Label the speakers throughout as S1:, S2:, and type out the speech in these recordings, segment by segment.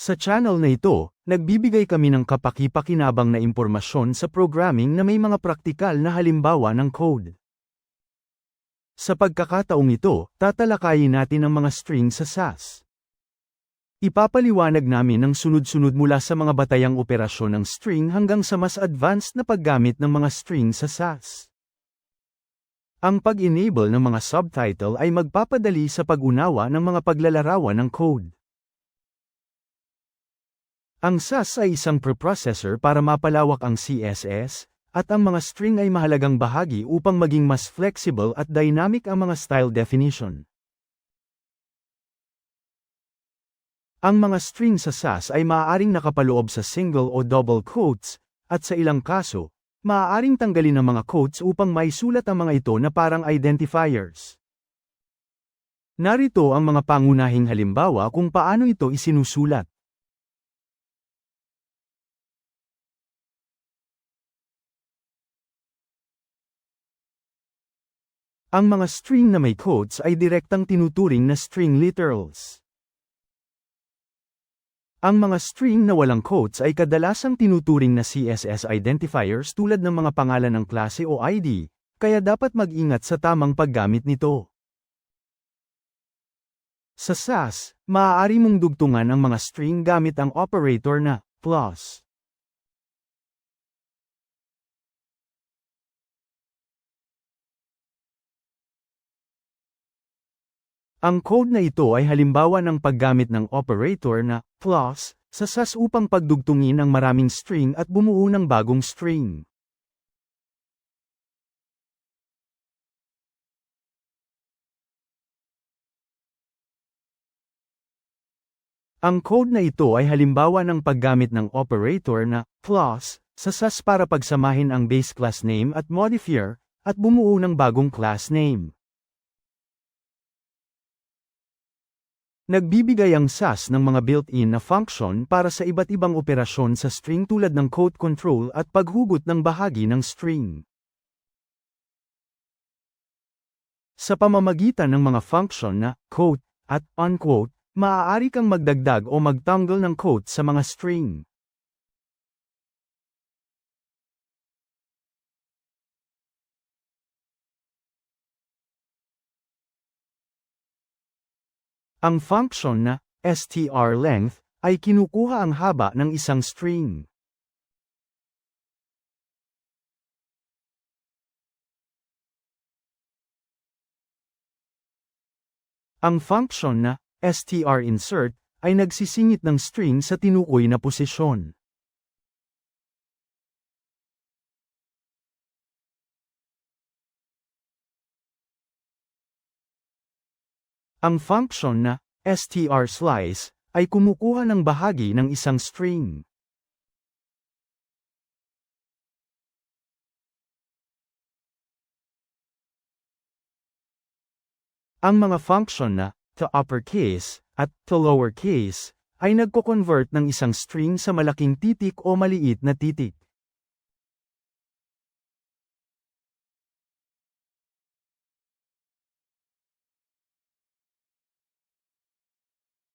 S1: Sa channel na ito, nagbibigay kami ng kapaki-pakinabang na impormasyon sa programming na may mga praktikal na halimbawa ng code. Sa pagkakataong ito, tatalakayin natin ang mga string sa SAS. Ipapaliwanag namin ang sunod-sunod mula sa mga batayang operasyon ng string hanggang sa mas advanced na paggamit ng mga string sa SAS. Ang pag-enable ng mga subtitle ay magpapadali sa pag-unawa ng mga paglalarawan ng code. Ang SAS ay isang preprocessor para mapalawak ang CSS, at ang mga string ay mahalagang bahagi upang maging mas flexible at dynamic ang mga style definition. Ang mga string sa SAS ay maaaring nakapaloob sa single o double quotes, at sa ilang kaso, maaaring tanggalin ang mga quotes upang maisulat ang mga ito na parang identifiers. Narito ang mga pangunahing halimbawa kung paano ito isinusulat. Ang mga string na may quotes ay direktang tinuturing na string literals. Ang mga string na walang quotes ay kadalasang tinuturing na CSS identifiers tulad ng mga pangalan ng klase o ID, kaya dapat mag-ingat sa tamang paggamit nito. Sa SAS, maaari mong dugtungan ang mga string gamit ang operator na plus. Ang code na ito ay halimbawa ng paggamit ng operator na plus sa SAS upang pagdugtungin ang maraming string at bumuo ng bagong string. Ang code na ito ay halimbawa ng paggamit ng operator na plus sa SAS para pagsamahin ang base class name at modifier at bumuo ng bagong class name. Nagbibigay ang SAS ng mga built-in na function para sa iba't ibang operasyon sa string tulad ng quote control at paghugot ng bahagi ng string. Sa pamamagitan ng mga function na quote at unquote, maaari kang magdagdag o magtanggal ng quote sa mga string. Ang function na strlength ay kinukuha ang haba ng isang string. Ang function na stриnsert ay nagsisingit ng string sa tinukoy na posisyon. Ang function na strslice ay kumukuha ng bahagi ng isang string. Ang mga function na to uppercase at to lowercase ay nagko-convert ng isang string sa malaking titik o maliit na titik.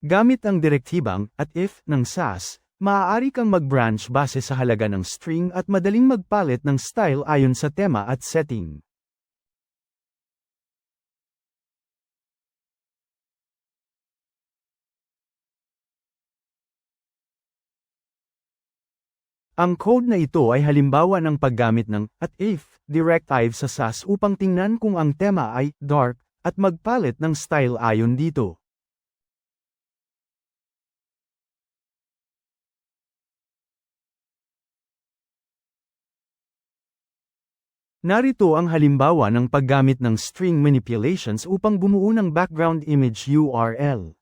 S1: Gamit ang direktibang at if ng SAS, maaari kang mag-branch base sa halaga ng string at madaling magpalit ng style ayon sa tema at setting. Ang code na ito ay halimbawa ng paggamit ng at if directive sa SAS upang tingnan kung ang tema ay dark at magpalit ng style ayon dito. Narito ang halimbawa ng paggamit ng string manipulations upang bumuo ng background image URL.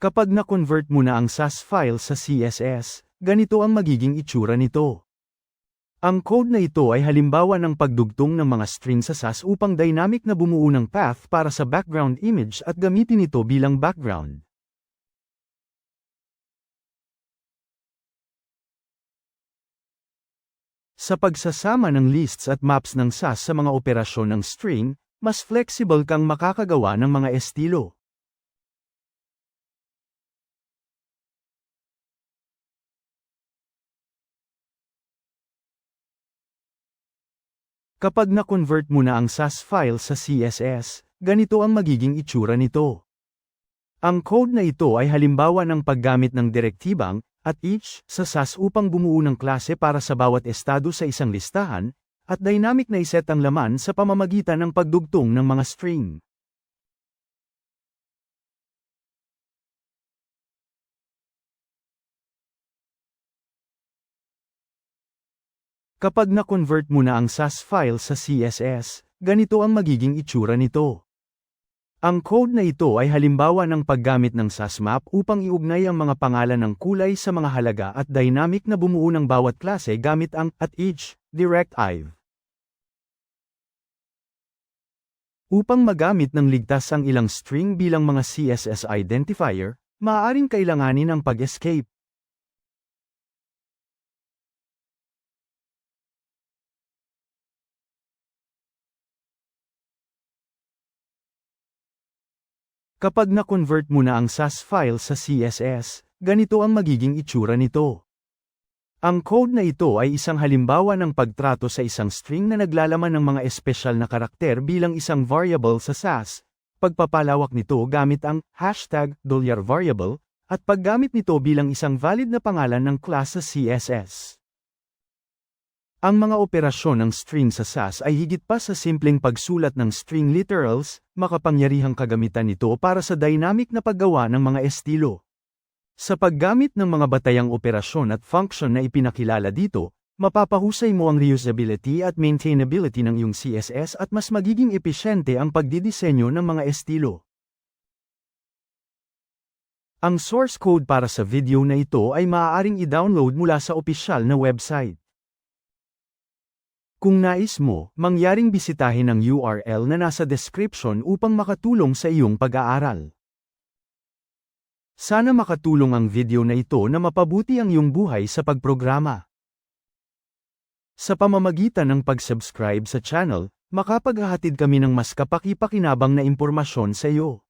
S1: Kapag na-convert mo na ang SAS file sa CSS, ganito ang magiging itsura nito. Ang code na ito ay halimbawa ng pagdugtong ng mga string sa SAS upang dynamic na bumuo ng path para sa background image at gamitin ito bilang background. Sa pagsasama ng lists at maps ng SAS sa mga operasyon ng string, mas flexible kang makakagawa ng mga estilo. Kapag na-convert mo na ang SAS file sa CSS, ganito ang magiging itsura nito. Ang code na ito ay halimbawa ng paggamit ng direktibang at each sa SAS upang bumuo ng klase para sa bawat estado sa isang listahan, at dynamic na iset ang laman sa pamamagitan ng pagdugtong ng mga string. Kapag na-convert mo na ang SAS file sa CSS, ganito ang magiging itsura nito. Ang code na ito ay halimbawa ng paggamit ng SAS map upang iugnay ang mga pangalan ng kulay sa mga halaga at dynamic na bumuo ng bawat klase gamit ang at each directive. Upang magamit ng ligtas ang ilang string bilang mga CSS identifier, maaaring kailanganin ang pag-escape. Kapag na-convert mo na ang SAS file sa CSS, ganito ang magiging itsura nito. Ang code na ito ay isang halimbawa ng pagtrato sa isang string na naglalaman ng mga espesyal na karakter bilang isang variable sa SAS, pagpapalawak nito gamit ang hashtag $variable, at paggamit nito bilang isang valid na pangalan ng class sa CSS. Ang mga operasyon ng string sa SAS ay higit pa sa simpleng pagsulat ng string literals, makapangyarihang kagamitan nito para sa dynamic na paggawa ng mga estilo. Sa paggamit ng mga batayang operasyon at function na ipinakilala dito, mapapahusay mo ang reusability at maintainability ng iyong CSS at mas magiging episyente ang pagdidisenyo ng mga estilo. Ang source code para sa video na ito ay maaaring i-download mula sa opisyal na website. Kung nais mo, mangyaring bisitahin ang URL na nasa description upang makatulong sa iyong pag-aaral. Sana makatulong ang video na ito na mapabuti ang iyong buhay sa pagprograma. Sa pamamagitan ng pag-subscribe sa channel, makapaghahatid kami ng mas kapaki-pakinabang na impormasyon sa iyo.